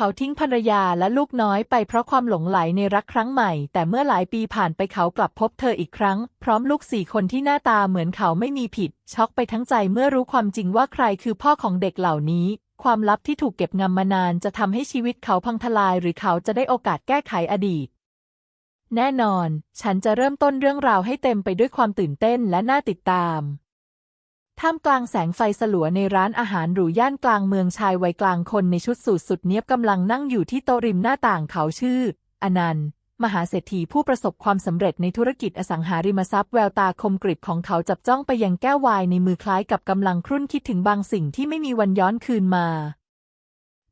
เขาทิ้งภรรยาและลูกน้อยไปเพราะความหลงไหลในรักครั้งใหม่ แต่เมื่อหลายปีผ่านไปเขากลับพบเธออีกครั้ง พร้อมลูกสี่คนที่หน้าตาเหมือนเขาไม่มีผิด ช็อกไปทั้งใจเมื่อรู้ความจริงว่าใครคือพ่อของเด็กเหล่านี้ ความลับที่ถูกเก็บงำมานานจะทำให้ชีวิตเขาพังทลาย หรือเขาจะได้โอกาสแก้ไขอดีตแน่นอน ฉันจะเริ่มต้นเรื่องราวให้เต็มไปด้วยความตื่นเต้นและน่าติดตาม ท่ามกลางแสงไฟสลัวในร้านอาหารหรูย่านกลางเมืองชายวัยกลางคนในชุดสูทสุดเนียบกำลังนั่งอยู่ที่โต๊ะริมหน้าต่างเขาชื่อ อนันต์ มหาเศรษฐีผู้ประสบความสำเร็จในธุรกิจอสังหาริมทรัพย์แววตาคมกริบของเขาจับจ้องไปยังแก้ววายในมือคล้ายกับกำลังครุ่นคิดถึงบางสิ่งที่ไม่มีวันย้อนคืนมา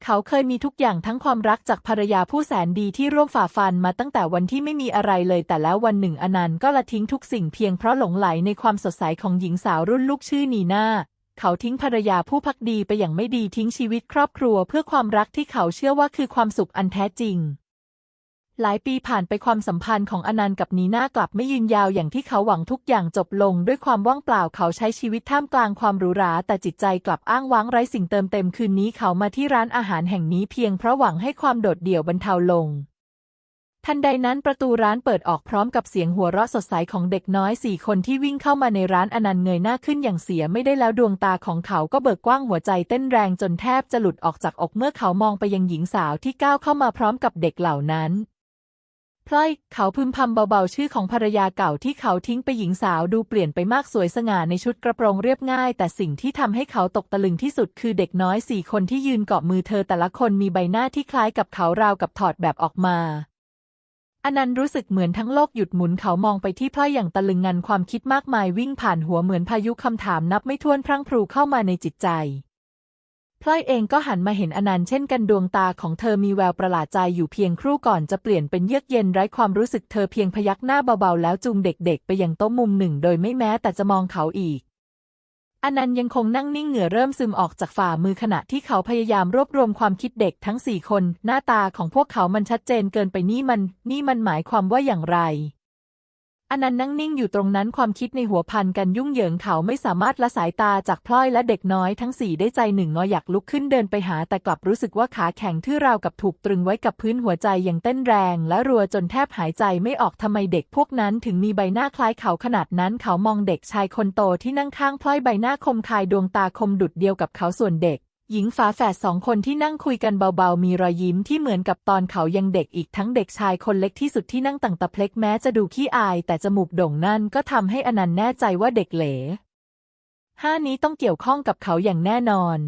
เขาเคยมีทุกอย่างทั้งความรักจากภรรยาผู้แสนดีที่ร่วมฝ่าฟันมาตั้งแต่วันที่ไม่มีอะไรเลยแต่แล้ววันหนึ่งอนันต์ก็ละทิ้งทุกสิ่งเพียงเพราะหลงไหลในความสดใสของหญิงสาวรุ่นลูกชื่อนีนาเขาทิ้งภรรยาผู้พักดีไปอย่างไม่ดีทิ้งชีวิตครอบครัวเพื่อความรักที่เขาเชื่อว่าคือความสุขอันแท้จริง หลายปีผ่านไปความสัมพันธ์ของอนันต์กับนีน่ากลับไม่ยืนยาวอย่างที่เขาหวังทุกอย่างจบลง ด้วยความว่างเปล่าเขาใช้ชีวิตท่ามกลางความหรูหรา แต่จิตใจกลับอ้างว้างไร้สิ่งเติมเต็มคืนนี้เขามาที่ร้านอาหารแห่งนี้เพียงเพราะหวังให้ความโดดเดี่ยวบรรเทาลง ทันใดนั้นประตูร้านเปิดออกพร้อมกับเสียงหัวเราะสดใสของเด็กน้อยสี่คนที่วิ่งเข้ามาในร้านอนันต์เงยหน้าขึ้นอย่างเสียไม่ได้แล้วดวงตาของเขาก็เบิกกว้างหัวใจเต้นแรงจนแทบจะหลุดออกจากอกเมื่อเขามองไปยังหญิงสาวที่ก้าวเข้ามาพร้อมกับเด็กเหล่านั้น พลอยเขาพึมพำเบาๆ ชื่อของภรรยาเก่าที่เขาทิ้งไปหญิงสาวดูเปลี่ยนไปมากสวยสง่าในชุดกระโปรงเรียบง่าย แต่สิ่งที่ทำให้เขาตกตะลึงที่สุดคือเด็กน้อยสี่คนที่ยืนเกาะมือเธอแต่ละคนมีใบหน้าที่คล้ายกับเขาราวกับถอดแบบออกมาอนันต์รู้สึกเหมือนทั้งโลกหยุดหมุนเขามองไปที่พลอยอย่างตะลึงงันความคิดมากมายวิ่งผ่านหัวเหมือนพายุคำถามนับไม่ถ้วนพรั่งพรูเข้ามาในจิตใจ พลอยเองก็หันมาเห็นอนันต์เช่นกันดวงตาของเธอมีแววประหลาดใจอยู่เพียงครู่ก่อนจะเปลี่ยนเป็นเยือกเย็นไร้ความรู้สึกเธอเพียงพยักหน้าเบาๆ แล้วจูงเด็กๆ ไปยังโต๊ะมุมหนึ่ง โดยไม่แม้แต่จะมองเขาอีกอนันต์ยังคงนั่งนิ่งเหงื่อเริ่มซึมออกจากฝ่ามือขณะที่เขาพยายามรวบรวมความคิดเด็กทั้งสี่คน หน้าตาของพวกเขามันชัดเจนเกินไปนี่มัน นี่มันหมายความว่าอย่างไร อนันต์นั่งนิ่งอยู่ตรงนั้นความคิดในหัวพันกันยุ่งเหยิงเขาไม่สามารถละสายตาจากพลอยและเด็กน้อยทั้งสี่ได้ใจหนึ่งงออยากลุกขึ้นเดินไปหาแต่กลับรู้สึกว่าขาแข็งทื่อราวกับถูกตรึงไว้กับพื้นหัวใจอย่างเต้นแรง และรัวจนแทบหายใจไม่ออกทำไมเด็กพวกนั้นถึงมีใบหน้าคล้ายเขาขนาดนั้นเขามองเด็กชายคนโตที่นั่งข้างพลอยใบหน้าคมคายดวงตาคมดุดเดียวกับเขาส่วนเด็ก หญิงฝาแฝดสองคนที่นั่งคุยกันเบาๆ มีรอยยิ้มที่เหมือนกับตอนเขายังเด็กอีกทั้งเด็กชายคนเล็กที่สุดที่นั่งต่างตะเพล็กแม้จะดูขี้อาย แต่จมูกโด่งนั่นก็ทำให้อนันต์แน่ใจว่าเด็กเหลห้านี้ต้องเกี่ยวข้องกับเขาอย่างแน่นอน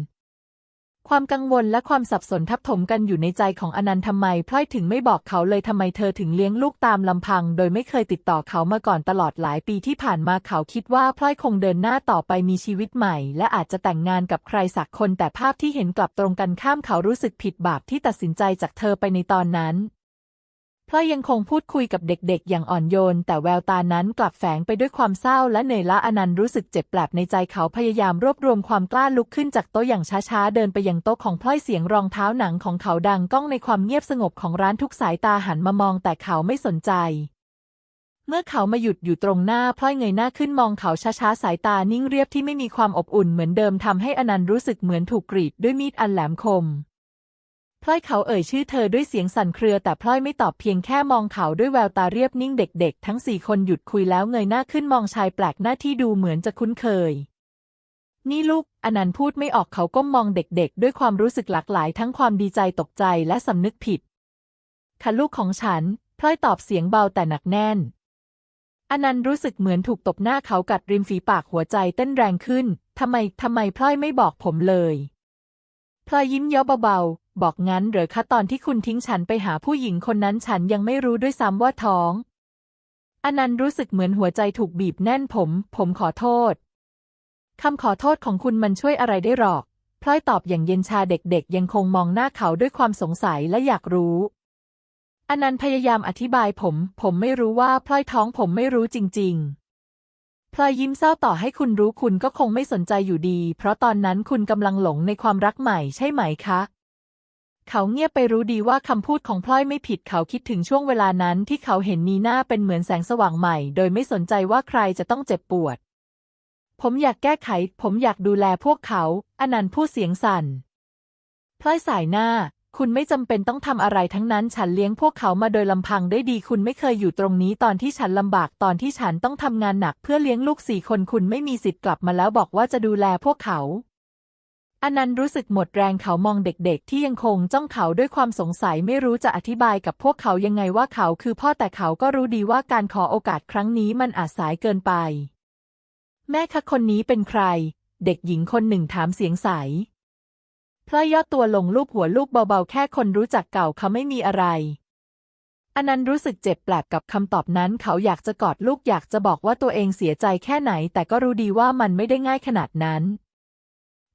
ความกังวลและความสับสนทับถมกันอยู่ในใจของอนันต์ทำไมพลอยถึงไม่บอกเขาเลยทำไมเธอถึงเลี้ยงลูกตามลำพัง โดยไม่เคยติดต่อเขามาก่อนตลอดหลายปีที่ผ่านมาเขาคิดว่าพลอยคงเดินหน้าต่อไปมีชีวิตใหม่ และอาจจะแต่งงานกับใครสักคน แต่ภาพที่เห็นกลับตรงกันข้ามเขารู้สึกผิดบาปที่ตัดสินใจจากเธอไปในตอนนั้น พลอยยังคงพูดคุยกับเด็กๆ อย่างอ่อนโยน แต่แววตานั้นกลับแฝงไปด้วยความเศร้าและเหนื่อยล้าอนันต์รู้สึกเจ็บแปลบในใจเขาพยายามรวบรวมความกล้าลุกขึ้นจากโต๊ะอย่างช้าๆ เดินไปยังโต๊ะของพลอยเสียงรองเท้าหนังของเขาดังก้องในความเงียบสงบของร้านทุกสายตาหันมามองแต่เขาไม่สนใจ เมื่อเขามาหยุดอยู่ตรงหน้าพลอยเงยหน้าขึ้นมองเขาช้าๆสายตานิ่งเรียบที่ไม่มีความอบอุ่นเหมือนเดิมทำให้อนันต์รู้สึกเหมือนถูกกรีดด้วยมีดอันแหลมคม พลอยเขาเอ่ยชื่อเธอด้วยเสียงสั่นเครือแต่พลอยไม่ตอบเพียงแค่มองเขาด้วยแววตาเรียบนิ่งเด็กๆ ทั้งสี่คนหยุดคุยแล้วเงยหน้าขึ้นมองชายแปลกหน้าที่ดูเหมือนจะคุ้นเคย นี่ลูก อนันต์พูดไม่ออกเขาก้มมองเด็กๆ ด้วยความรู้สึกหลากหลายทั้งความดีใจตกใจและสำนึกผิด ค่ะลูกของฉัน พลอยตอบเสียงเบาแต่หนักแน่น อนันต์รู้สึกเหมือนถูกตบหน้าเขากัดริมฝีปากหัวใจเต้นแรงขึ้นทำไมทำไมพลอยไม่บอกผมเลย พลอยยิ้มเย้าเบาๆ บอกงั้นเหรอคะตอนที่คุณทิ้งฉันไปหาผู้หญิงคนนั้นฉันยังไม่รู้ด้วยซ้ำว่าท้อง อนันต์รู้สึกเหมือนหัวใจถูกบีบแน่นผม ผมขอโทษ คำขอโทษของคุณมันช่วยอะไรได้หรอก พลอยตอบอย่างเย็นชาเด็กๆ ยังคงมองหน้าเขาด้วยความสงสัยและอยากรู้ อนันต์พยายามอธิบายผม ผมไม่รู้ว่าพลอยท้องผมไม่รู้จริง ๆ พลอยยิ้มเศร้าต่อให้คุณรู้คุณก็คงไม่สนใจอยู่ดี เพราะตอนนั้นคุณกำลังหลงในความรักใหม่ใช่ไหมคะ เขาเงียบไปรู้ดีว่าคำพูดของพลอยไม่ผิดเขาคิดถึงช่วงเวลานั้นที่เขาเห็นนีน่าเป็นเหมือนแสงสว่างใหม่ โดยไม่สนใจว่าใครจะต้องเจ็บปวด ผมอยากแก้ไข ผมอยากดูแลพวกเขา อนันต์พูดเสียงสั่นพลอยสายหน้า คุณไม่จำเป็นต้องทำอะไรทั้งนั้นฉันเลี้ยงพวกเขามาโดยลำพังได้ดี คุณไม่เคยอยู่ตรงนี้ตอนที่ฉันลำบากตอนที่ฉันต้องทำงานหนักเพื่อเลี้ยงลูกสี่คนคุณไม่มีสิทธิ์กลับมาแล้วบอกว่าจะดูแลพวกเขาอนันต์รู้สึกหมดแรงเขามองเด็กๆ ที่ยังคงจ้องเขาด้วยความสงสัยไม่รู้จะอธิบายกับพวกเขายังไงว่าเขาคือพ่อแต่เขาก็รู้ดีว่าการขอโอกาสครั้งนี้มันอาจสายเกินไป แม่คะคนนี้เป็นใคร เด็กหญิงคนหนึ่งถามเสียงใส พลอย่อตัวลงลูบหัวลูกเบาๆ แค่คนรู้จักเก่าเขาไม่มีอะไรอนันต์รู้สึกเจ็บแปลบกับคำตอบนั้นเขาอยากจะกอดลูกอยากจะบอกว่าตัวเองเสียใจแค่ไหน แต่ก็รู้ดีว่ามันไม่ได้ง่ายขนาดนั้น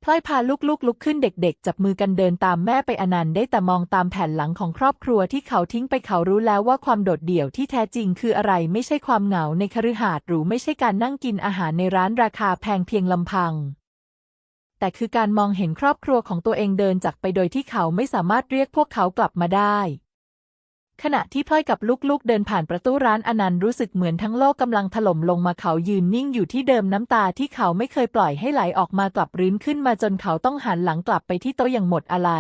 พลอยพาลูกๆลุกขึ้นเด็กๆ จับมือกันเดินตามแม่ไปอนันต์ได้แต่มองตามแผ่นหลังของครอบครัวที่เขาทิ้งไปเขารู้แล้วว่าความโดดเดี่ยวที่แท้จริงคืออะไรไม่ใช่ความเหงาในคฤหาสน์หรือไม่ใช่การนั่งกินอาหารในร้านราคาแพงเพียงลำพัง แต่คือการมองเห็นครอบครัวของตัวเองเดินจากไปโดยที่เขาไม่สามารถเรียกพวกเขากลับมาได้ ขณะที่พลอยกับลูกๆ เดินผ่านประตูร้านอนันต์รู้สึกเหมือนทั้งโลกกำลังถล่มลงมาเขายืนนิ่งอยู่ที่เดิมน้ำตาที่เขาไม่เคยปล่อยให้ไหลออกมากลับรื้นขึ้นมาจนเขาต้องหันหลังกลับไปที่โต๊ะอย่างหมดอะไร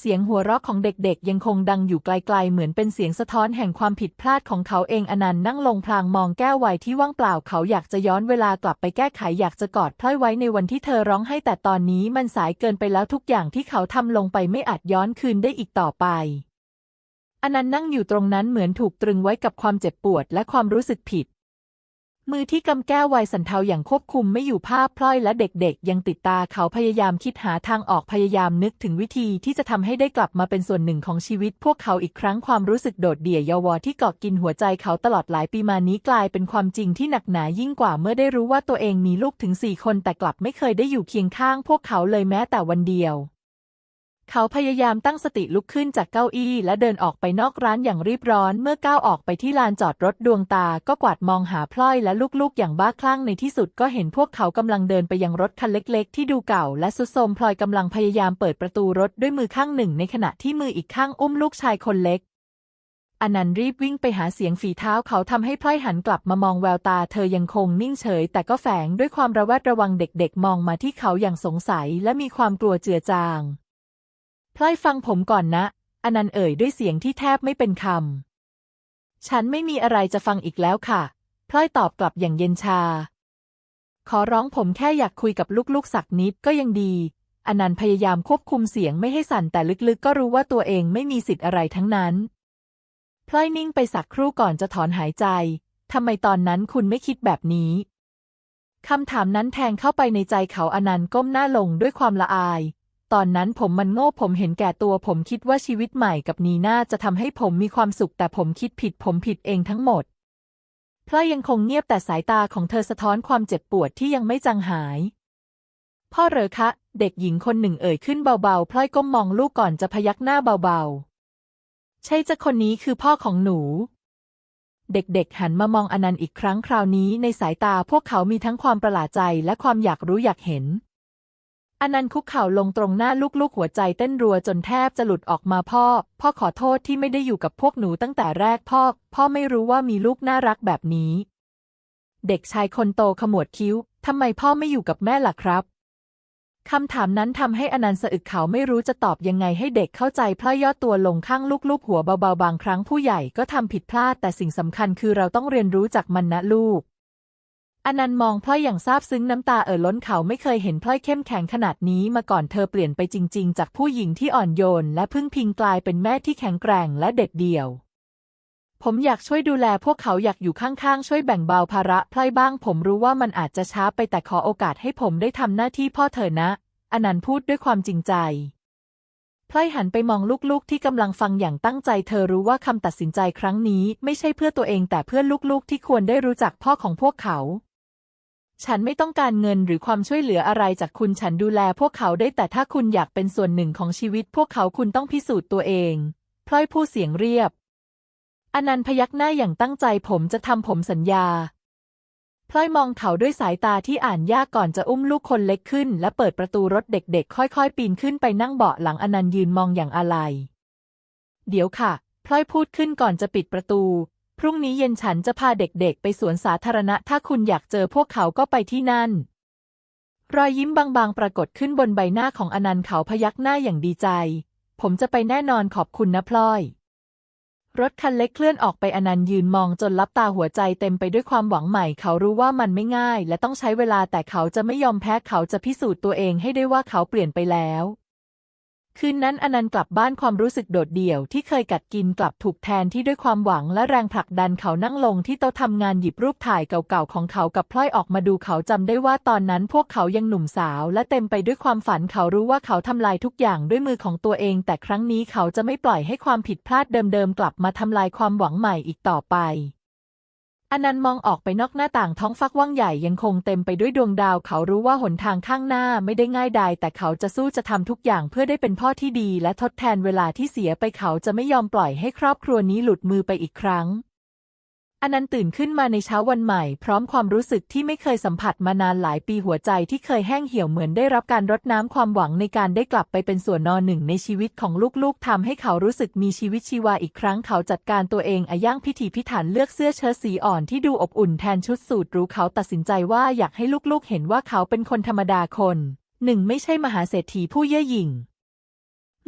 เสียงหัวเราะของเด็กๆ ยังคงดังอยู่ไกลๆ เหมือนเป็นเสียงสะท้อนแห่งความผิดพลาดของเขาเองอนันต์นั่งลงพลางมองแก้วไวน์ที่ว่างเปล่า เขาอยากจะย้อนเวลากลับไปแก้ไขอยากจะกอดพลอยไว้ในวันที่เธอร้องไห้แต่ตอนนี้มันสายเกินไปแล้วทุกอย่างที่เขาทำลงไปไม่อาจย้อนคืนได้อีกต่อไปอนันต์นั่งอยู่ตรงนั้นเหมือนถูกตรึงไว้กับความเจ็บปวดและความรู้สึกผิด มือที่กำแก้วไวสันเทาอย่างควบคุมไม่อยู่ภาพพลอยและเด็กๆ ยังติดตาเขาพยายามคิดหาทางออกพยายามนึกถึงวิธีที่จะทำให้ได้กลับมาเป็นส่วนหนึ่งของชีวิต พวกเขาอีกครั้งความรู้สึกโดดเดี่ยวเยาวที่เกาะกินหัวใจเขาตลอดหลายปีมานี้กลายเป็นความจริงที่หนักหนายิ่งกว่าเมื่อได้รู้ว่าตัวเองมีลูกถึงสี่คนแต่กลับไม่เคยได้อยู่เคียงข้าง พวกเขาเลยแม้แต่วันเดียว เขาพยายามตั้งสติลุกขึ้นจากเก้าอี้และเดินออกไปนอกร้านอย่างรีบร้อนเมื่อก้าวออกไปที่ลานจอดรถดวงตาก็กวาดมองหาพลอยและลูกๆ อย่างบ้าคลั่งในที่สุดก็เห็นพวกเขากำลังเดินไปยังรถคันเล็กๆ ที่ดูเก่าและสุดโทมพลอยกำลังพยายามเปิดประตูรถด้วยมือข้างหนึ่ง ในขณะที่มืออีกข้างอุ้มลูกชายคนเล็กอนันต์รีบวิ่งไปหาเสียงฝีเท้าเขาทำให้พลอยหันกลับมามองแววตาเธอยังคงนิ่งเฉย แต่ก็แฝงด้วยความระแวดระวังเด็กๆ มองมาที่เขาอย่างสงสัยและมีความกลัวเจือจาง พลอยฟังผมก่อนนะอนันต์เอ่ยด้วยเสียงที่แทบไม่เป็นคำ ฉันไม่มีอะไรจะฟังอีกแล้วค่ะ พลอยตอบกลับอย่างเย็นชา ขอร้องผมแค่อยากคุยกับลูกๆสักนิดก็ยังดีอนันต์พยายามควบคุมเสียงไม่ให้สั่นแต่ลึกๆ ก็รู้ว่าตัวเองไม่มีสิทธิ์อะไรทั้งนั้น พลอยนิ่งไปสักครู่ก่อนจะถอนหายใจ ทำไมตอนนั้นคุณไม่คิดแบบนี้ คำถามนั้นแทงเข้าไปในใจเขาอนันต์ก้มหน้าลงด้วยความละอาย ตอนนั้นผมมันโง่ผมเห็นแก่ตัวผมคิดว่าชีวิตใหม่กับนีน่าจะทำให้ผมมีความสุขแต่ผมคิดผิดผมผิดเองทั้งหมดพลอยยังคงเงียบแต่สายตาของเธอสะท้อนความเจ็บปวดที่ยังไม่จางหาย พ่อเรอคะ เด็กหญิงคนหนึ่งเอ่ยขึ้นเบาๆพลอยก้มมองลูกก่อนจะพยักหน้าเบาๆ ใช่จะคนนี้คือพ่อของหนู เด็กๆหันมามองอนันต์อีกครั้งคราวนี้ในสายตาพวกเขามีทั้งความประหลาดใจและความอยากรู้อยากเห็น อนันต์คุกเข่าลงตรงหน้าลูกๆ หัวใจเต้นรัวจนแทบจะหลุดออกมาพ่อ พ่อขอโทษที่ไม่ได้อยู่กับพวกหนูตั้งแต่แรกพ่อ พ่อไม่รู้ว่ามีลูกน่ารักแบบนี้ เด็กชายคนโตขมวดคิ้ว ทำไมพ่อไม่อยู่กับแม่ล่ะครับ คำถามนั้นทำให้อนันต์สะอึกเขาไม่รู้จะตอบยังไงให้เด็กเข้าใจพลอยย่อตัวลงข้างลูกๆ หัวเบาๆ บางครั้งผู้ใหญ่ก็ทำผิดพลาดแต่สิ่งสำคัญคือเราต้องเรียนรู้จากมันนะลูก อนันต์มองพลอยอย่างซาบซึ้งน้ำตาเอ่อล้นเขาไม่เคยเห็นพลอยเข้มแข็งขนาดนี้มาก่อนเธอเปลี่ยนไปจริง ๆ จากผู้หญิงที่อ่อนโยน และพึ่งพิงกลายเป็นแม่ที่แข็งแกร่งและเด็ดเดี่ยว ผมอยากช่วยดูแลพวกเขาอยากอยู่ข้างๆ ช่วยแบ่งเบาภาระพลอยบ้าง ผมรู้ว่ามันอาจจะช้าไปแต่ขอโอกาสให้ผมได้ทำหน้าที่พ่อเธอนะ อนันต์พูดด้วยความจริงใจพลอยหันไปมองลูกๆ ที่กำลังฟังอย่างตั้งใจ เธอรู้ว่าคำตัดสินใจครั้งนี้ ไม่ใช่เพื่อตัวเองแต่เพื่อลูกๆ ที่ควรได้รู้จักพ่อของพวกเขา ฉันไม่ต้องการเงินหรือความช่วยเหลืออะไรจากคุณฉันดูแลพวกเขาได้แต่ถ้าคุณอยากเป็นส่วนหนึ่งของชีวิต พวกเขาคุณต้องพิสูจน์ตัวเองพลอยพูดเสียงเรียบ อนันต์พยักหน้าอย่างตั้งใจผมจะทำผมสัญญาพลอยมองเขาด้วยสายตาที่อ่านยากก่อนจะอุ้มลูกคนเล็กขึ้น และเปิดประตูรถเด็กๆ ค่อยๆ ปีนขึ้นไปนั่งเบาะหลังอนันต์ยืนมองอย่างอาลัยเดี๋ยวค่ะพลอยพูดขึ้นก่อนจะปิดประตู พรุ่งนี้เย็นฉันจะพาเด็กๆ ไปสวนสาธารณะ ถ้าคุณอยากเจอพวกเขาก็ไปที่นั่น รอยยิ้มบางๆ ปรากฏขึ้นบนใบหน้าของอนันต์เขาพยักหน้าอย่างดีใจ ผมจะไปแน่นอนขอบคุณนะพลอย รถคันเล็กเคลื่อนออกไปอนันต์ยืนมองจนลับตาหัวใจเต็มไปด้วยความหวังใหม่ เขารู้ว่ามันไม่ง่าย และต้องใช้เวลาแต่เขาจะไม่ยอมแพ้เขาจะพิสูจน์ตัวเองให้ได้ว่าเขาเปลี่ยนไปแล้ว คืนนั้นอนันต์กลับบ้านความรู้สึกโดดเดี่ยวที่เคยกัดกินกลับถูกแทนที่ด้วยความหวังและแรงผลักดันเขานั่งลงที่โต๊ะทำงานหยิบรูปถ่ายเก่าๆของเขากับพลอยออกมาดูเขาจำได้ว่าตอนนั้นพวกเขายังหนุ่มสาวและเต็มไปด้วยความฝันเขารู้ว่าเขาทำลายทุกอย่างด้วยมือของตัวเอง แต่ครั้งนี้เขาจะไม่ปล่อยให้ความผิดพลาดเดิมๆกลับมาทำลายความหวังใหม่อีกต่อไป อนันต์มองออกไปนอกหน้าต่างท้องฟักว่างใหญ่ยังคงเต็มไปด้วยดวงดาว เขารู้ว่าหนทางข้างหน้าไม่ได้ง่ายดายแต่เขาจะสู้จะทำทุกอย่างเพื่อได้เป็นพ่อที่ดี และทดแทนเวลาที่เสียไปเขาจะไม่ยอมปล่อยให้ครอบครัวนี้หลุดมือไปอีกครั้ง อนันต์ตื่นขึ้นมาในเช้าวันใหม่ พร้อมความรู้สึกที่ไม่เคยสัมผัสมานานหลายปีหัวใจที่เคยแห้งเหี่ยวเหมือนได้รับการรดน้ำความหวังในการได้กลับไปเป็นส่วนนอหนึ่งในชีวิตของลูกๆทำให้เขารู้สึกมีชีวิตชีวาอีกครั้งเขาจัดการตัวเองอาย่างพิถีพิถันเลือกเสื้อเชิ้ตสีอ่อนที่ดูอบอุ่นแทนชุดสูทรู้เขาตัดสินใจว่าอยากให้ลูกๆ เห็นว่าเขาเป็นคนธรรมดาคน หนึ่งไม่ใช่มหาเศรษฐีผู้เย่อหยิ่ง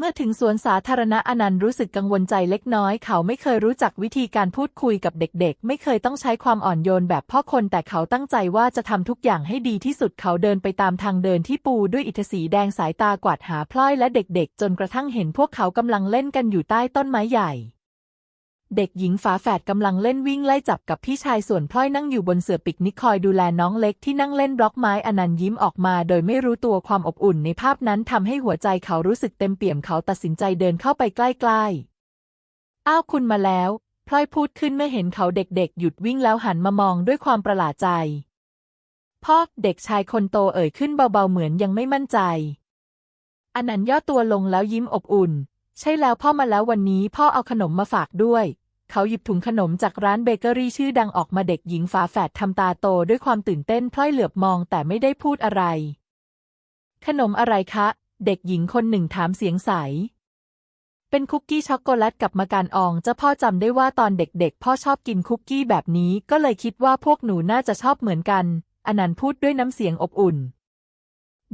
เมื่อถึงสวนสาธารณะอนันต์รู้สึกกังวลใจเล็กน้อย เขาไม่เคยรู้จักวิธีการพูดคุยกับเด็กๆ ไม่เคยต้องใช้ความอ่อนโยนแบบพ่อคน แต่เขาตั้งใจว่าจะทำทุกอย่างให้ดีที่สุดเขาเดินไปตามทางเดินที่ปูด้วยอิฐสีแดงสายตากวาดหาพลอยและเด็กๆ จนกระทั่งเห็นพวกเขากำลังเล่นกันอยู่ใต้ต้นไม้ใหญ่ เด็กหญิงฝาแฝดกำลังเล่นวิ่งไล่จับกับพี่ชายส่วนพลอยนั่งอยู่บนเสื่อปิกนิกคอยดูแลน้องเล็กที่นั่งเล่นบล็อกไม้อนันต์ยิ้มออกมา โดยไม่รู้ตัวความอบอุ่นในภาพนั้นทำให้หัวใจเขารู้สึกเต็มเปี่ยมเขาตัดสินใจเดินเข้าไปใกล้ๆ อ้าวคุณมาแล้วพลอยพูดขึ้นเมื่อเห็นเขาเด็กๆ หยุดวิ่งแล้วหันมามองด้วยความประหลาดใจ พ่อเด็กชายคนโตเอ่ยขึ้นเบาๆเหมือนยังไม่มั่นใจอนันต์ย่อตัวลงแล้วยิ้มอบอุ่น ใช่แล้วพ่อมาแล้ววันนี้พ่อเอาขนมมาฝากด้วย เขาหยิบถุงขนมจากร้านเบเกอรี่ชื่อดังออกมาเด็กหญิงฝาแฝดทำตาโตด้วยความตื่นเต้นพลอยเหลือบมองแต่ไม่ได้พูดอะไร ขนมอะไรคะ เด็กหญิงคนหนึ่งถามเสียงใส เป็นคุกกี้ช็อกโกแลตกับมะการอองเจ้าพ่อจำได้ว่าตอนเด็กๆ พ่อชอบกินคุกกี้แบบนี้ก็เลยคิดว่าพวกหนูน่าจะชอบเหมือนกันอนันต์พูดด้วยน้ำเสียงอบอุ่น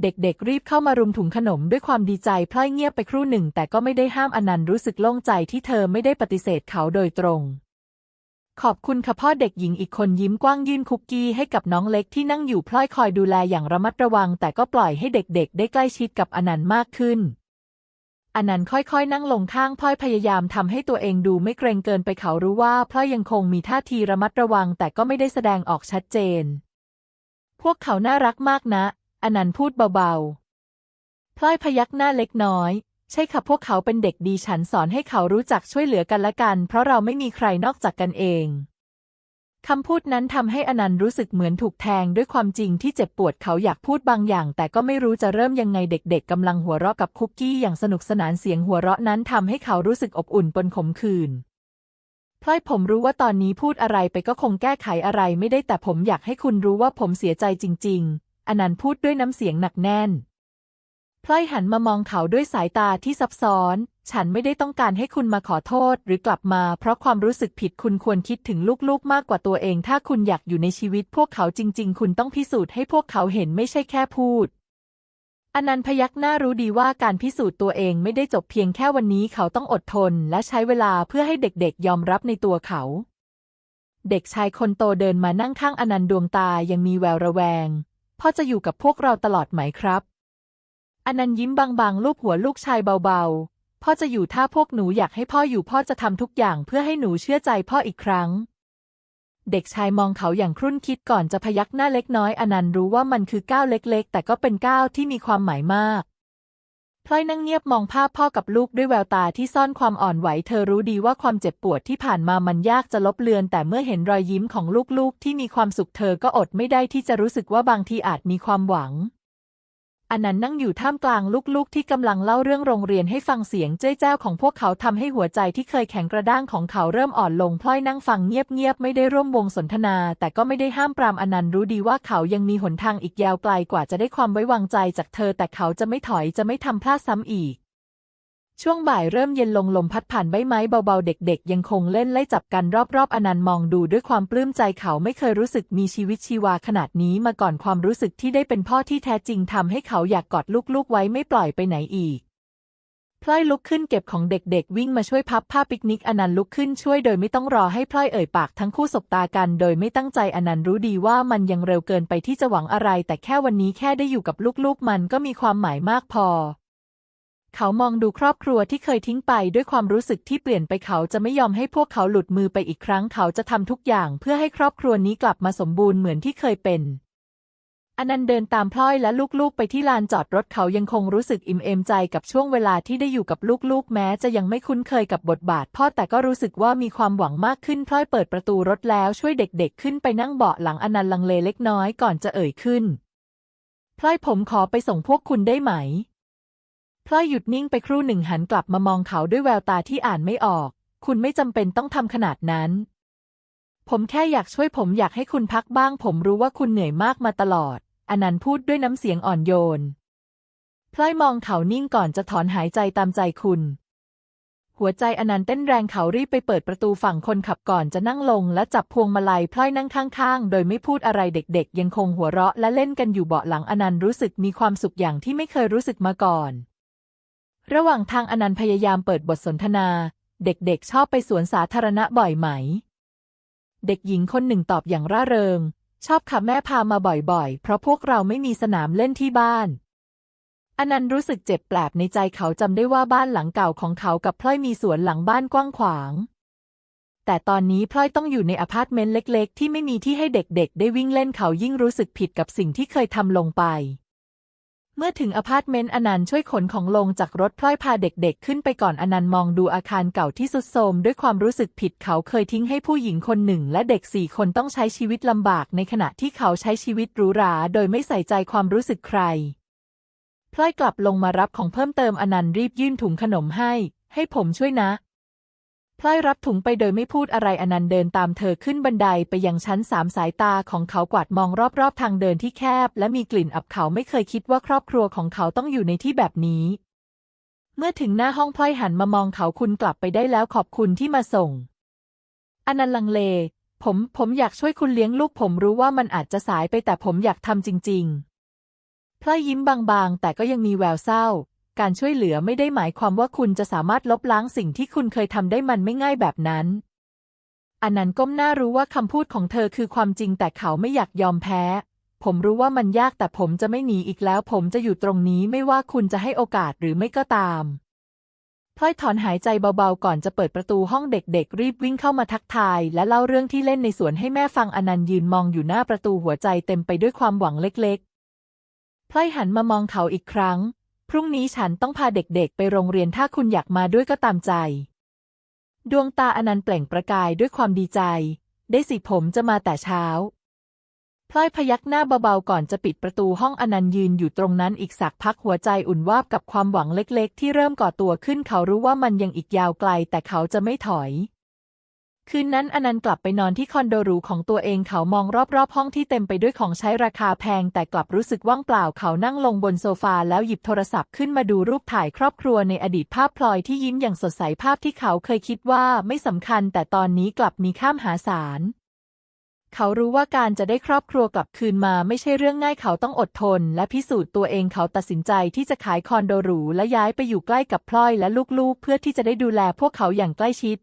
เด็กๆ รีบเข้ามารุมถุงขนมด้วยความดีใจพล่อยเงียบไปครู่หนึ่ง แต่ก็ไม่ได้ห้ามอนันต์รู้สึกโล่งใจที่เธอไม่ได้ปฏิเสธเขาโดยตรง ขอบคุณค่ะพ่อเด็กหญิงอีกคนยิ้มกว้างยื่นคุกกี้ให้กับน้องเล็กที่นั่งอยู่พล่อยคอยดูแลอย่างระมัดระวัง แต่ก็ปล่อยให้เด็กๆ ได้ใกล้ชิดกับอนันต์มากขึ้นอนันต์ค่อยๆ นั่งลงข้างพลอยพยายามทำให้ตัวเองดูไม่เกรงเกินไปเขารู้ว่าพลอยยังคงมีท่าทีระมัดระวัง แต่ก็ไม่ได้แสดงออกชัดเจน พวกเขาน่ารักมากนะ อนันต์พูดเบาๆ พลอยพยักหน้าเล็กน้อย ใช่ค่ะพวกเขาเป็นเด็กดีฉันสอนให้เขารู้จักช่วยเหลือกันและกัน เพราะเราไม่มีใครนอกจากกันเองคำพูดนั้นทำให้อนันต์รู้สึกเหมือนถูกแทงด้วยความจริงที่เจ็บปวดเขาอยากพูดบางอย่าง แต่ก็ไม่รู้จะเริ่มยังไงเด็กๆกำลังหัวเราะกับคุกกี้อย่างสนุกสนานเสียงหัวเราะนั้นทำให้เขารู้สึกอบอุ่นปนขมขื่นพลอยผมรู้ว่าตอนนี้พูดอะไรไปก็คงแก้ไขอะไรไม่ได้แต่ผมอยากให้คุณรู้ว่าผมเสียใจจริงๆ อนันต์พูดด้วยน้ำเสียงหนักแน่น พลอยหันมามองเขาด้วยสายตาที่ซับซ้อน ฉันไม่ได้ต้องการให้คุณมาขอโทษหรือกลับมา เพราะความรู้สึกผิดคุณควรคิดถึงลูกๆ มากกว่าตัวเอง ถ้าคุณอยากอยู่ในชีวิตพวกเขาจริง ๆ คุณต้องพิสูจน์ให้พวกเขาเห็นไม่ใช่แค่พูดอนันต์พยักหน้ารู้ดีว่าการพิสูจน์ตัวเองไม่ได้จบเพียงแค่วันนี้เขาต้องอดทน และใช้เวลาเพื่อให้เด็กๆ ยอมรับในตัวเขา เด็กชายคนโตเดินมานั่งข้างอนันต์ดวงตายังมีแววระแวง พ่อจะอยู่กับพวกเราตลอดไหมครับ อนันต์ยิ้มบางๆลูบหัวลูกชายเบาๆ พ่อจะอยู่ถ้าพวกหนูอยากให้พ่ออยู่พ่อจะทำทุกอย่างเพื่อให้หนูเชื่อใจพ่ออีกครั้ง เด็กชายมองเขาอย่างครุ่นคิดก่อนจะพยักหน้าเล็กน้อย อนันต์รู้ว่ามันคือก้าวเล็กๆ แต่ก็เป็นก้าวที่มีความหมายมาก พลอยนั่งเงียบมองภาพพ่อกับลูกด้วยแววตาที่ซ่อนความอ่อนไหวเธอรู้ดีว่าความเจ็บปวดที่ผ่านมามันยากจะลบเลือน แต่เมื่อเห็นรอยยิ้มของลูกๆ ที่มีความสุขเธอก็อดไม่ได้ที่จะรู้สึกว่าบางทีอาจมีความหวัง อนันต์นั่งอยู่ท่ามกลางลูกๆ ที่กำลังเล่าเรื่องโรงเรียนให้ฟังเสียงเจ้ยแจ้วของพวกเขาทำให้หัวใจที่เคยแข็งกระด้างของเขาเริ่มอ่อนลงพลอยนั่งฟังเงียบๆ ไม่ได้ร่วมวงสนทนา แต่ก็ไม่ได้ห้ามปรามอนันต์รู้ดีว่าเขายังมีหนทางอีกยาวไกลกว่าจะได้ความไว้วางใจจากเธอ แต่เขาจะไม่ถอยจะไม่ทำพลาดซ้ำอีก ช่วงบ่ายเริ่มเย็นลงลมพัดผ่านใบไม้เบาๆ เด็กๆ ยังคงเล่นไล่จับกันรอบๆ อนันต์มองดูด้วยความปลื้มใจเขาไม่เคยรู้สึกมีชีวิตชีวาขนาดนี้มาก่อนความรู้สึกที่ได้เป็นพ่อที่แท้จริงทำให้เขาอยากกอดลูกๆ ไว้ไม่ปล่อยไปไหนอีกพพลอยลุกขึ้นเก็บของเด็กๆ วิ่งมาช่วยพับผ้าปิกนิกอนันต์ลุกขึ้นช่วยโดยไม่ต้องรอให้พลอยเอ่ยปากทั้งคู่สบตากัน โดยไม่ตั้งใจอนันต์รู้ดีว่ามันยังเร็วเกินไปที่จะหวังอะไร แต่แค่วันนี้แค่ได้อยู่กับลูกๆ มันก็มีความหมายมากพอ เขามองดูครอบครัวที่เคยทิ้งไปด้วยความรู้สึกที่เปลี่ยนไปเขาจะไม่ยอมให้พวกเขาหลุดมือไปอีกครั้ง เขาจะทำทุกอย่างเพื่อให้ครอบครัวนี้กลับมาสมบูรณ์เหมือนที่เคยเป็นอนันต์เดินตามพลอยและลูกๆ ไปที่ลานจอดรถเขายังคงรู้สึกอิ่มเอมใจกับช่วงเวลาที่ได้อยู่กับลูกๆ แม้จะยังไม่คุ้นเคยกับบทบาท พ่อแต่ก็รู้สึกว่ามีความหวังมากขึ้นพลอยเปิดประตูรถแล้วช่วยเด็กๆ ขึ้นไปนั่งเบาะหลังอนันต์ลังเลเล็กน้อยก่อนจะเอ่ยขึ้นพลอยผมขอไปส่งพวกคุณได้ไหม พลอยหยุดนิ่งไปครู่หนึ่งหันกลับมามองเขาด้วยแววตาที่อ่านไม่ออก คุณไม่จำเป็นต้องทำขนาดนั้น ผมแค่อยากช่วยผมอยากให้คุณพักบ้าง ผมรู้ว่าคุณเหนื่อยมากมาตลอด อนันต์พูดด้วยน้ำเสียงอ่อนโยน พลอยมองเขานิ่งก่อนจะถอนหายใจตามใจคุณ หัวใจอนันต์เต้นแรงเขารีบไปเปิดประตูฝั่งคนขับก่อนจะนั่งลงและจับพวงมาลัยพลอยนั่งข้างๆ โดยไม่พูดอะไรเด็ก ๆ ยังคงหัวเราะและเล่นกันอยู่เบาะหลังอนันต์รู้สึกมีความสุขอย่างที่ไม่เคยรู้สึกมาก่อน ระหว่างทางอนันต์พยายามเปิดบทสนทนา เด็กๆ ชอบไปสวนสาธารณะบ่อยไหม เด็กหญิงคนหนึ่งตอบอย่างร่าเริง ชอบค่ะแม่พามาบ่อยๆ เพราะพวกเราไม่มีสนามเล่นที่บ้านอนันต์รู้สึกเจ็บแปลบในใจเขาจำได้ว่าบ้านหลังเก่าของเขากับพลอยมีสวนหลังบ้านกว้างขวาง แต่ตอนนี้พลอยต้องอยู่ในอพาร์ตเมนต์เล็ก ๆ ที่ไม่มีที่ให้เด็กๆ ได้วิ่งเล่นเขายิ่งรู้สึกผิดกับสิ่งที่เคยทำลงไป เมื่อถึงอพาร์ตเมนต์อนันต์ช่วยขนของลงจากรถพลอยพาเด็กๆ ขึ้นไปก่อนอนันต์มองดูอาคารเก่าที่สุดโทรมด้วยความรู้สึกผิดเขาเคยทิ้งให้ผู้หญิงคนหนึ่ง และเด็กสี่คนต้องใช้ชีวิตลำบากในขณะที่เขาใช้ชีวิตหรูหราโดยไม่ใส่ใจความรู้สึกใครพลอยกลับลงมารับของเพิ่มเติมอนันต์รีบยื่นถุงขนมให้ ให้ผมช่วยนะ พลอยรับถุงไปโดยไม่พูดอะไรอนันต์เดินตามเธอขึ้นบันไดไปยังชั้นสามสายตาของเขากวาดมองรอบๆ ทางเดินที่แคบ และมีกลิ่นอับเขาไม่เคยคิดว่าครอบครัวของเขาต้องอยู่ในที่แบบนี้ เมื่อถึงหน้าห้องพลอยหันมามองเขาคุณกลับไปได้แล้วขอบคุณที่มาส่ง อนันต์ลังเล ผมผมอยากช่วยคุณเลี้ยงลูกผมรู้ว่ามันอาจจะสายไปแต่ผมอยากทำจริง ๆพลอยยิ้มบางๆ แต่ก็ยังมีแววเศร้า การช่วยเหลือไม่ได้หมายความว่าคุณจะสามารถลบล้างสิ่งที่คุณเคยทำได้มันไม่ง่ายแบบนั้นอนันต์ก้มหน้ารู้ว่าคำพูดของเธอคือความจริงแต่เขาไม่อยากยอมแพ้ ผมรู้ว่ามันยากแต่ผมจะไม่หนีอีกแล้ว ผมจะอยู่ตรงนี้ไม่ว่าคุณจะให้โอกาสหรือไม่ก็ตามพลอยถอนหายใจเบาๆก่อนจะเปิดประตูห้องเด็กๆ รีบวิ่งเข้ามาทักทาย และเล่าเรื่องที่เล่นในสวนให้แม่ฟังอนันต์ยืนมองอยู่หน้าประตูหัวใจเต็มไปด้วยความหวังเล็กๆพลอยหันมามองเขาอีกครั้ง พรุ่งนี้ฉันต้องพาเด็กๆ ไปโรงเรียนถ้าคุณอยากมาด้วยก็ตามใจ ดวงตาอนันต์เปล่งประกายด้วยความดีใจ ได้สิผมจะมาแต่เช้า พลอยพยักหน้าเบาๆก่อนจะปิดประตูห้องอนันต์ยืนอยู่ตรงนั้นอีกสักพักหัวใจอุ่นวาบกับความหวังเล็กๆ ที่เริ่มก่อตัวขึ้นเขารู้ว่ามันยังอีกยาวไกลแต่เขาจะไม่ถอย คืนนั้นอนันต์กลับไปนอนที่คอนโดหรูของตัวเองเขามองรอบๆ ห้องที่เต็มไปด้วยของใช้ราคาแพง แต่กลับรู้สึกว่างเปล่าเขานั่งลงบนโซฟาแล้วหยิบโทรศัพท์ขึ้นมาดูรูปถ่ายครอบครัวในอดีตภาพพลอยที่ยิ้มอย่างสดใสภาพที่เขาเคยคิดว่าไม่สำคัญ แต่ตอนนี้กลับมีค่ามหาศาลเขารู้ว่าการจะได้ครอบครัวกลับคืนมาไม่ใช่เรื่องง่ายเขาต้องอดทน และพิสูจน์ตัวเองเขาตัดสินใจที่จะขายคอนโดหรูและย้ายไปอยู่ใกล้กับพลอยและลูกๆ เพื่อที่จะได้ดูแลพวกเขาอย่างใกล้ชิด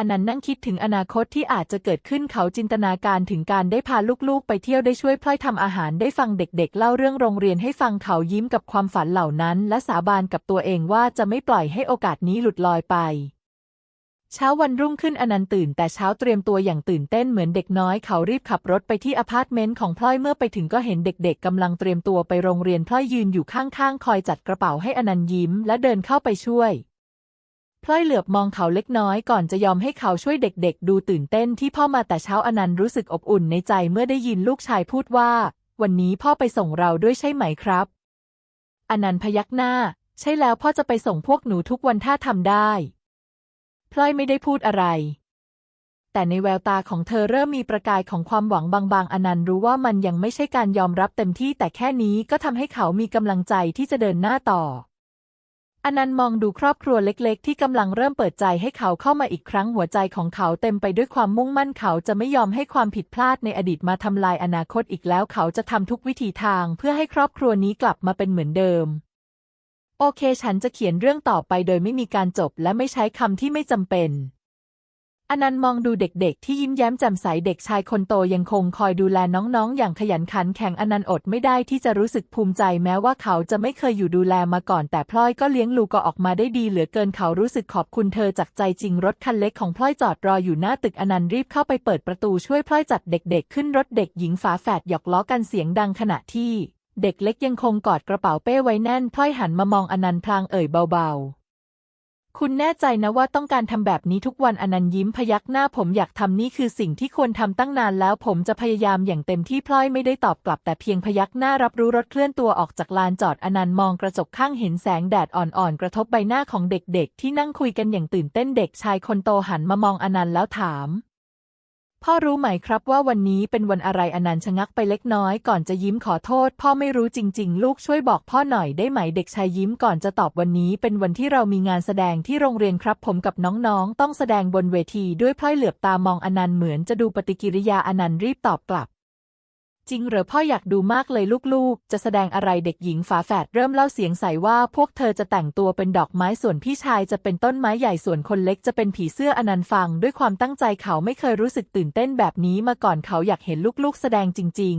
อนันต์นั่งคิดถึงอนาคตที่อาจจะเกิดขึ้นเขาจินตนาการถึงการได้พาลูกๆ ไปเที่ยวได้ช่วยพลอยทำอาหารได้ฟังเด็กๆ เล่าเรื่องโรงเรียนให้ฟังเขายิ้มกับความฝันเหล่านั้น และสาบานกับตัวเองว่าจะไม่ปล่อยให้โอกาสนี้หลุดลอยไปเช้าวันรุ่งขึ้นอนันต์ตื่น แต่เช้าเตรียมตัวอย่างตื่นเต้นเหมือนเด็กน้อยเขารีบขับรถไปที่อพาร์ตเมนต์ของพลอยเมื่อไปถึงก็เห็นเด็กๆกำลังเตรียมตัวไปโรงเรียนพลอยยืนอยู่ข้างๆ คอยจัดกระเป๋าให้อนันต์ยิ้ม และเดินเข้าไปช่วย พลอยเหลือบมองเขาเล็กน้อยก่อนจะยอมให้เขาช่วยเด็กๆ ดูตื่นเต้นที่พ่อมาแต่เช้าอนันต์รู้สึกอบอุ่นในใจเมื่อได้ยินลูกชายพูดว่า วันนี้พ่อไปส่งเราด้วยใช่ไหมครับ อนันต์พยักหน้า ใช่แล้วพ่อจะไปส่งพวกหนูทุกวันถ้าทำได้พลอยไม่ได้พูดอะไร แต่ในแววตาของเธอเริ่มมีประกายของความหวังบางๆ อนันต์รู้ว่ามันยังไม่ใช่การยอมรับเต็มที่แต่แค่นี้ก็ทำให้เขามีกำลังใจที่จะเดินหน้าต่อ อนันต์มองดูครอบครัวเล็กๆ ที่กำลังเริ่มเปิดใจให้เขาเข้ามาอีกครั้งหัวใจของเขาเต็มไปด้วยความมุ่งมั่นเขาจะไม่ยอมให้ความผิดพลาดในอดีตมาทำลายอนาคตอีกแล้วเขาจะทำทุกวิถีทางเพื่อให้ครอบครัวนี้กลับมาเป็นเหมือนเดิม โอเคฉันจะเขียนเรื่องต่อไปโดยไม่มีการจบและไม่ใช้คำที่ไม่จำเป็น อนันต์มองดูเด็กๆ ที่ยิ้มแย้มแจ่มใสเด็กชายคนโตยังคงคอยดูแลน้องๆ อย่างขยันขันแข็งอนันต์อดไม่ได้ที่จะรู้สึกภูมิใจแม้ว่าเขาจะไม่เคยอยู่ดูแลมาก่อน แต่พลอยก็เลี้ยงลูกออกมาได้ดีเหลือเกินเขารู้สึกขอบคุณเธอจากใจจริงรถคันเล็กของพลอยจอดรออยู่หน้าตึกอนันต์รีบเข้าไปเปิดประตูช่วยพลอยจัดเด็กๆ ขึ้นรถเด็กหญิงฝาแฝดหยอกล้อกันเสียงดังขณะที่ เด็กเล็กยังคงกอดกระเป๋าเป้ไว้แน่นพลอยหันมามองอนันต์พลางเอ่ยเบาๆ คุณแน่ใจนะว่าต้องการทำแบบนี้ทุกวันอนันต์ยิ้มพยักหน้าผมอยากทำนี่คือสิ่งที่ควรทำตั้งนานแล้วผมจะพยายามอย่างเต็มที่พลอยไม่ได้ตอบกลับแต่เพียงพยักหน้ารับรู้รถเคลื่อนตัวออกจากลานจอดอนันต์มองกระจกข้างเห็นแสงแดดอ่อนๆ กระทบใบหน้าของเด็กๆ ที่นั่งคุยกันอย่างตื่นเต้นเด็กชายคนโตหันมามองอนันต์แล้วถาม พ่อรู้ไหมครับว่าวันนี้เป็นวันอะไรอนันต์ชะงักไปเล็กน้อยก่อนจะยิ้มขอโทษ พ่อไม่รู้จริง ๆ ลูกช่วยบอกพ่อหน่อยได้ไหมเด็กชายยิ้มก่อนจะตอบวันนี้เป็นวันที่เรามีงานแสดงที่โรงเรียนครับ ผมกับน้องๆ ต้องแสดงบนเวทีด้วยพล่อยเหลือบตามองอนันต์เหมือนจะดูปฏิกิริยาอนันต์รีบตอบกลับ จริงเหรอพ่ออยากดูมากเลยลูกๆ จะแสดงอะไรเด็กหญิงฝาแฝดเริ่มเล่าเสียงใสว่าพวกเธอจะแต่งตัวเป็นดอกไม้ส่วนพี่ชายจะเป็นต้นไม้ใหญ่ส่วนคนเล็กจะเป็นผีเสื้ออนันต์ฟัง ด้วยความตั้งใจเขาไม่เคยรู้สึกตื่นเต้นแบบนี้มาก่อนเขาอยากเห็นลูกๆ แสดงจริง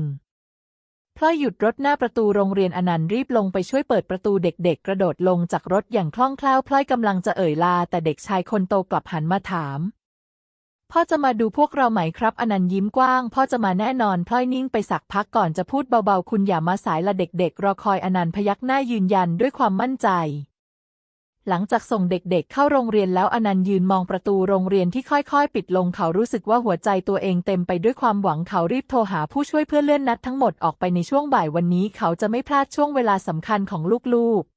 ๆพลอยหยุดรถหน้าประตูโรงเรียนอนันต์รีบลงไปช่วยเปิดประตูเด็กๆ กระโดดลงจากรถอย่างคล่องแคล่วพลอยกำลังจะเอ่ยลา แต่เด็กชายคนโตกลับหันมาถาม พ่อจะมาดูพวกเราไหมครับ อนันยิ้มกว้าง พ่อจะมาแน่นอนพลอยนิ่งไปสักพักก่อนจะพูดเบาๆ คุณอย่ามาสายละเด็กๆ รอคอยอนันพยักหน้ายืนยันด้วยความมั่นใจ หลังจากส่งเด็กๆ เข้าโรงเรียนแล้วอนันยืนมองประตูโรงเรียนที่ค่อยๆ ปิดลงเขารู้สึกว่าหัวใจตัวเองเต็มไปด้วยความหวังเขารีบโทรหาผู้ช่วยเพื่อเลื่อนนัดทั้งหมดออกไปในช่วงบ่ายวันนี้ เขาจะไม่พลาดช่วงเวลาสำคัญของลูกๆ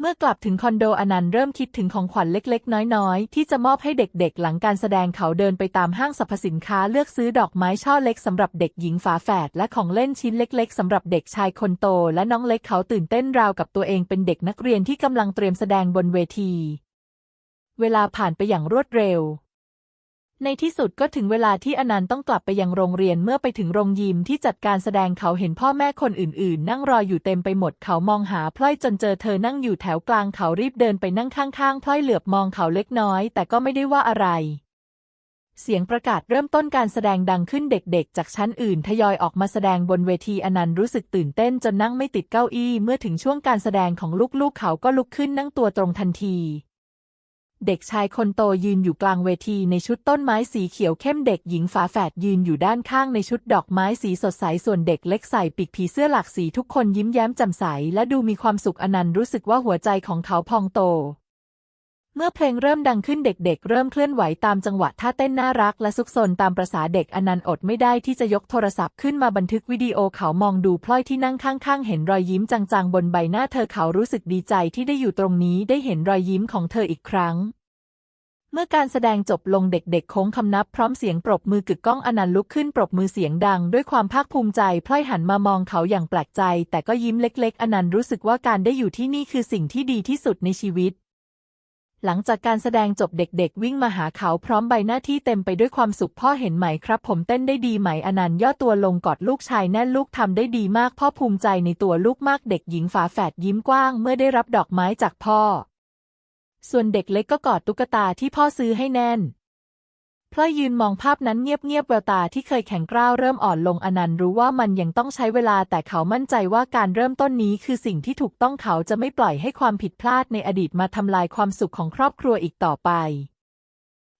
เมื่อกลับถึงคอนโดอนันต์เริ่มคิดถึงของขวัญเล็กๆ น้อยๆ ที่จะมอบให้เด็กๆ หลังการแสดงเขาเดินไปตามห้างสรรพสินค้าเลือกซื้อดอกไม้ช่อเล็กสำหรับเด็กหญิงฝาแฝดและของเล่นชิ้นเล็กๆสำหรับเด็กชายคนโต และน้องเล็กเขาตื่นเต้นราวกับตัวเองเป็นเด็กนักเรียนที่กำลังเตรียมแสดงบนเวที เวลาผ่านไปอย่างรวดเร็ว ในที่สุดก็ถึงเวลาที่อนันต์ต้องกลับไปยังโรงเรียนเมื่อไปถึงโรงยิมที่จัดการแสดงเขาเห็นพ่อแม่คนอื่นๆ นั่งรออยู่เต็มไปหมดเขามองหาพลอยจนเจอเธอนั่งอยู่แถวกลางเขารีบเดินไปนั่งข้างๆพลอยเหลือบมองเขาเล็กน้อย แต่ก็ไม่ได้ว่าอะไร เสียงประกาศเริ่มต้นการแสดงดังขึ้นเด็กๆ จากชั้นอื่นทยอยออกมาแสดงบนเวทีอนันต์รู้สึกตื่นเต้นจนนั่งไม่ติดเก้าอี้ เมื่อถึงช่วงการแสดงของลูกๆ เขาก็ลุกขึ้นนั่งตัวตรงทันที เด็กชายคนโตยืนอยู่กลางเวทีในชุดต้นไม้สีเขียวเข้มเด็กหญิงฝาแฝดยืนอยู่ด้านข้างในชุดดอกไม้สีสดใสส่วนเด็กเล็กใส่ปีกผีเสื้อหลากสีทุกคนยิ้มแย้มแจ่มใสและดูมีความสุขอนันต์รู้สึกว่าหัวใจของเขาพองโต เมื่อเพลงเริ่มดังขึ้นเด็กๆ เริ่มเคลื่อนไหวตามจังหวะท่าเต้นน่ารักและซุกซนตามประษาเด็กอนันต์อดไม่ได้ที่จะยกโทรศัพท์ขึ้นมาบันทึกวิดีโอเขามองดูพลอยที่นั่งข้างๆ เห็นรอยยิ้มจางๆ บนใบหน้าเธอเขารู้สึกดีใจที่ได้อยู่ตรงนี้ได้เห็นรอยยิ้มของเธออีกครั้ง เมื่อการแสดงจบลงเด็กๆโค้งคำนับพร้อมเสียงปรบมือกึกก้องอนันต์ลุกขึ้นปรบมือเสียงดัง ด้วยความภาคภูมิใจพลอยหันมามองเขาอย่างแปลกใจ แต่ก็ยิ้มเล็ก ๆ อนันต์รู้สึกว่าการได้อยู่ที่นี่คือสิ่งที่ดีที่สุดในชีวิต หลังจากการแสดงจบเด็กๆ วิ่งมาหาเขาพร้อมใบหน้าที่เต็มไปด้วยความสุขพ่อเห็นไหมครับ ผมเต้นได้ดีไหมอนันต์ย่อตัวลงกอดลูกชายแน่นลูกทำได้ดีมาก พ่อภูมิใจในตัวลูกมากเด็กหญิงฝาแฝดยิ้มกว้าง เมื่อได้รับดอกไม้จากพ่อ ส่วนเด็กเล็กก็กอดตุ๊กตาที่พ่อซื้อให้แน่น พลอยยืนมองภาพนั้นเงียบๆแววตาที่เคยแข็งกร้าวเริ่มอ่อนลงอนันต์รู้ว่ามันยังต้องใช้เวลาแต่เขามั่นใจว่าการเริ่มต้นนี้คือสิ่งที่ถูกต้องเขาจะไม่ปล่อยให้ความผิดพลาดในอดีตมาทำลายความสุขของครอบครัวอีกต่อไป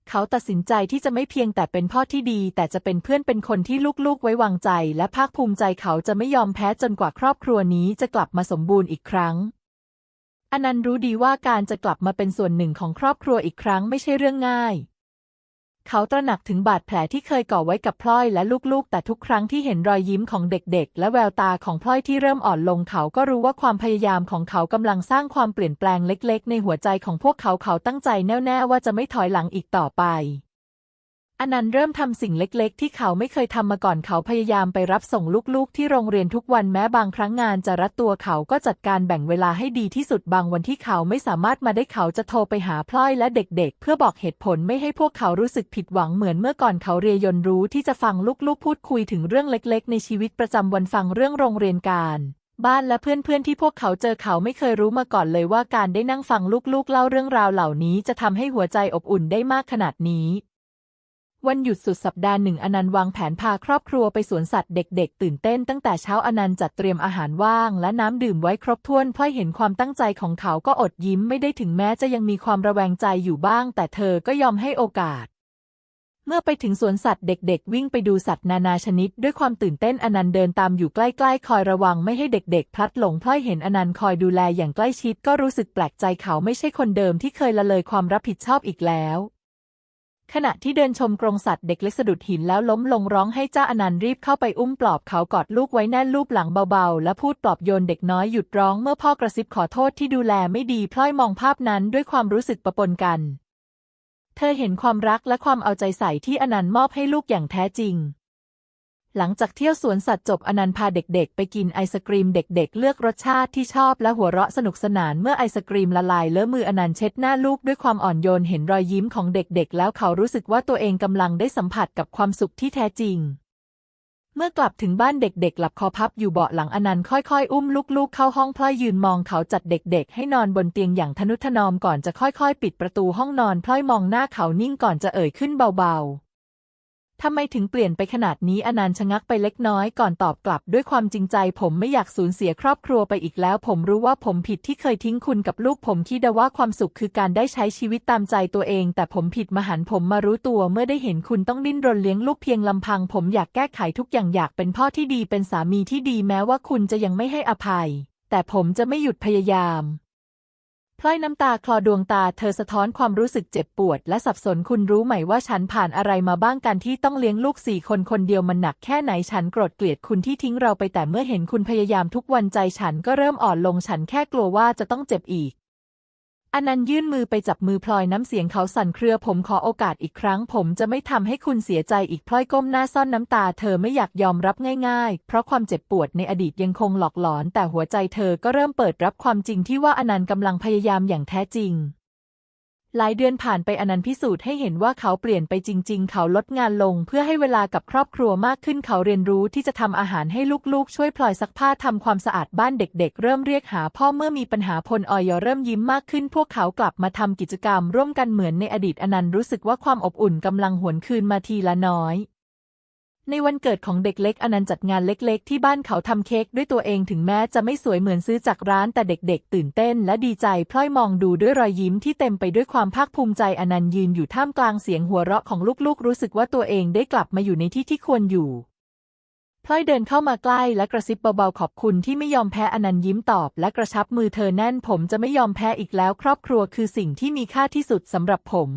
เขาตัดสินใจที่จะไม่เพียงแต่เป็นพ่อที่ดี แต่จะเป็นเพื่อนเป็นคนที่ลูกๆ ไว้วางใจ และภาคภูมิใจเขาจะไม่ยอมแพ้จนกว่าครอบครัวนี้จะกลับมาสมบูรณ์อีกครั้งอนันต์รู้ดีว่าการจะกลับมาเป็นส่วนหนึ่งของครอบครัวอีกครั้งไม่ใช่เรื่องง่าย เขาตระหนักถึงบาดแผลที่เคยก่อไว้กับพลอยและลูกๆ แต่ทุกครั้งที่เห็นรอยยิ้มของเด็กๆ และแววตาของพลอยที่เริ่มอ่อนลงเขาก็รู้ว่าความพยายามของเขากำลังสร้างความเปลี่ยนแปลงเล็กๆ ในหัวใจของพวกเขาเขาตั้งใจแน่วแน่ว่าจะไม่ถอยหลังอีกต่อไป อนันต์เริ่มทำสิ่งเล็กๆ ที่เขาไม่เคยทำมาก่อนเขาพยายามไปรับส่งลูกๆ ที่โรงเรียนทุกวันแม้บางครั้งงานจะรัดตัวเขาก็จัดการแบ่งเวลาให้ดีที่สุดบางวันที่เขาไม่สามารถมาได้เขาจะโทรไปหาพลอยและเด็กๆ เพื่อบอกเหตุผลไม่ให้พวกเขารู้สึกผิดหวังเหมือนเมื่อก่อนเขาเรียนรู้ที่จะฟังลูกๆ พูดคุยถึงเรื่องเล็กๆ ในชีวิตประจำวันฟังเรื่องโรงเรียนการบ้านและเพื่อนๆที่พวกเขาเจอเขาไม่เคยรู้มาก่อนเลยว่าการได้นั่งฟังลูกๆ เล่าเรื่องราวเหล่านี้จะทำให้หัวใจอบอุ่นได้มากขนาดนี้ วันหยุดสุดสัปดาห์หนึ่งอนันต์วางแผนพาครอบครัวไปสวนสัตว์เด็กๆ ตื่นเต้นตั้งแต่เช้าอนันต์จัดเตรียมอาหารว่างและน้ำดื่มไว้ครบถ้วนเพราะเห็นความตั้งใจของเขาก็อดยิ้มไม่ได้ถึงแม้จะยังมีความระแวงใจอยู่บ้าง แต่เธอก็ยอมให้โอกาส เมื่อไปถึงสวนสัตว์เด็กๆ วิ่งไปดูสัตว์นานาชนิด ด้วยความตื่นเต้นอนันต์เดินตามอยู่ใกล้ๆ คอยระวังไม่ให้เด็กๆ พลัดหลงพลอยเห็นอนันต์คอยดูแลอย่างใกล้ชิด ก็รู้สึกแปลกใจเขาไม่ใช่คนเดิมที่เคยละเลยความรับผิดชอบอีกแล้ว ขณะที่เดินชมกรงสัตว์เด็กเล็กสะดุดหินแล้วล้มลงร้องให้เจ้าอนันต์รีบเข้าไปอุ้มปลอบเขากอดลูกไว้แน่นลูบหลังเบาๆ และพูดปลอบโยนเด็กน้อยหยุดร้องเมื่อพ่อกระซิบขอโทษที่ดูแลไม่ดีพลอยมองภาพนั้นด้วยความรู้สึกประปนกัน เธอเห็นความรักและความเอาใจใส่ที่อนันต์มอบให้ลูกอย่างแท้จริง หลังจากเที่ยวสวนสัตว์จบอนันต์พาเด็กๆ ไปกินไอศกรีมเด็กๆ เลือกรสชาติที่ชอบและหัวเราะสนุกสนานเมื่อไอศกรีมละลายเลอะมืออนันต์เช็ดหน้าลูกด้วยความอ่อนโยนเห็นรอยยิ้มของเด็กๆ แล้วเขารู้สึกว่าตัวเองกำลังได้สัมผัสกับความสุขที่แท้จริง เมื่อกลับถึงบ้านเด็กๆ หลับคอพับอยู่เบาะหลังอนันต์ค่อยๆ อุ้มลูกๆ เข้าห้องพลอยยืนมองเขาจัดเด็กๆ ให้นอนบนเตียงอย่างทนุถนอมก่อนจะค่อยๆ ปิดประตูห้องนอนพลอยมองหน้าเขานิ่งก่อนจะเอ่ยขึ้นเบาๆ ทำไมถึงเปลี่ยนไปขนาดนี้อนันต์ชะงักไปเล็กน้อยก่อนตอบกลับด้วยความจริงใจ ผมไม่อยากสูญเสียครอบครัวไปอีกแล้ว ผมรู้ว่าผมผิดที่เคยทิ้งคุณกับลูก ผมคิดว่าความสุขคือการได้ใช้ชีวิตตามใจตัวเอง แต่ผมผิดมหันผมมารู้ตัว เมื่อได้เห็นคุณต้องดิ้นรนเลี้ยงลูกเพียงลำพัง ผมอยากแก้ไขทุกอย่างอยากเป็นพ่อที่ดีเป็นสามีที่ดีแม้ว่าคุณจะยังไม่ให้อภัย แต่ผมจะไม่หยุดพยายาม พลอยน้ำตาคลอดวงตาเธอสะท้อนความรู้สึกเจ็บปวด และสับสนคุณรู้ไหมว่าฉันผ่านอะไรมาบ้างการที่ต้องเลี้ยงลูกสี่คนคนเดียวมันหนักแค่ไหนฉันโกรธเกลียดคุณที่ทิ้งเราไปแต่เมื่อเห็นคุณพยายามทุกวันใจฉันก็เริ่มอ่อนลงฉันแค่กลัวว่าจะต้องเจ็บอีก อนันต์ยื่นมือไปจับมือพลอยน้ำเสียงเขาสั่นเครือผมขอโอกาสอีกครั้ง ผมจะไม่ทำให้คุณเสียใจอีกพลอยก้มหน้าซ่อนน้ำตา เธอไม่อยากยอมรับง่ายๆ เพราะความเจ็บปวดในอดีตยังคงหลอกหลอน แต่หัวใจเธอก็เริ่มเปิดรับความจริงที่ว่าอนันต์กำลังพยายามอย่างแท้จริง หลายเดือนผ่านไปอนันต์พิสูจน์ให้เห็นว่าเขาเปลี่ยนไปจริง ๆ เขาลดงานลงเพื่อให้เวลากับครอบครัวมากขึ้นเขาเรียนรู้ที่จะทำอาหารให้ลูกๆ ช่วยพลอยซักผ้าทำความสะอาดบ้านเด็ก ๆ เริ่มเรียกหาพ่อเมื่อมีปัญหาพลออยเริ่มยิ้มมากขึ้น พวกเขากลับมาทำกิจกรรม ร่วมกันเหมือนในอดีตอนันต์รู้สึกว่าความอบอุ่นกำลังหวนคืนมาทีละน้อย ในวันเกิดของเด็กเล็กอนันต์จัดงานเล็กๆ ที่บ้านเขาทำเค้กด้วยตัวเองถึงแม้จะไม่สวยเหมือนซื้อจากร้านแต่เด็กๆ ตื่นเต้นและดีใจพลอยมองดูด้วยรอยยิ้มที่เต็มไปด้วยความภาคภูมิใจอนันต์ยืนอยู่ท่ามกลางเสียงหัวเราะของลูกๆ รู้สึกว่าตัวเองได้กลับมาอยู่ในที่ที่ควรอยู่พลอยเดินเข้ามาใกล้และกระซิบเบาๆขอบคุณที่ไม่ยอมแพ้อนันต์ยิ้มตอบและกระชับมือเธอแน่นผมจะไม่ยอมแพ้อีกแล้ว ครอบครัวคือสิ่งที่มีค่าที่สุดสำหรับผม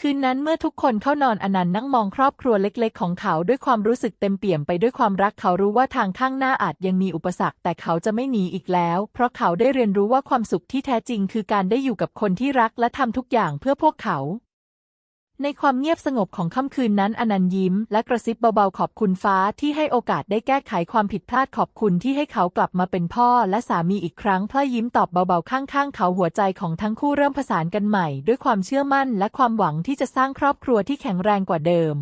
คืนนั้นเมื่อทุกคนเข้านอนอนันต์นั่งมองครอบครัวเล็กๆ ของเขาด้วยความรู้สึกเต็มเปี่ยมไปด้วยความรักเขารู้ว่าทางข้างหน้าอาจยังมีอุปสรรค แต่เขาจะไม่หนีอีกแล้ว เพราะเขาได้เรียนรู้ว่าความสุขที่แท้จริงคือการได้อยู่กับคนที่รักและทำทุกอย่างเพื่อพวกเขา ในความเงียบสงบของค่ำคืนนั้นอนันต์ยิ้ม และกระซิบเบาๆขอบคุณฟ้าที่ให้โอกาสได้แก้ไขความผิดพลาดขอบคุณที่ให้เขากลับมาเป็นพ่อและสามีอีกครั้งพลอยยิ้มตอบเบาๆข้างๆ เขาหัวใจของทั้งคู่เริ่มผสานกันใหม่ ด้วยความเชื่อมั่นและความหวังที่จะสร้างครอบครัวที่แข็งแรงกว่าเดิม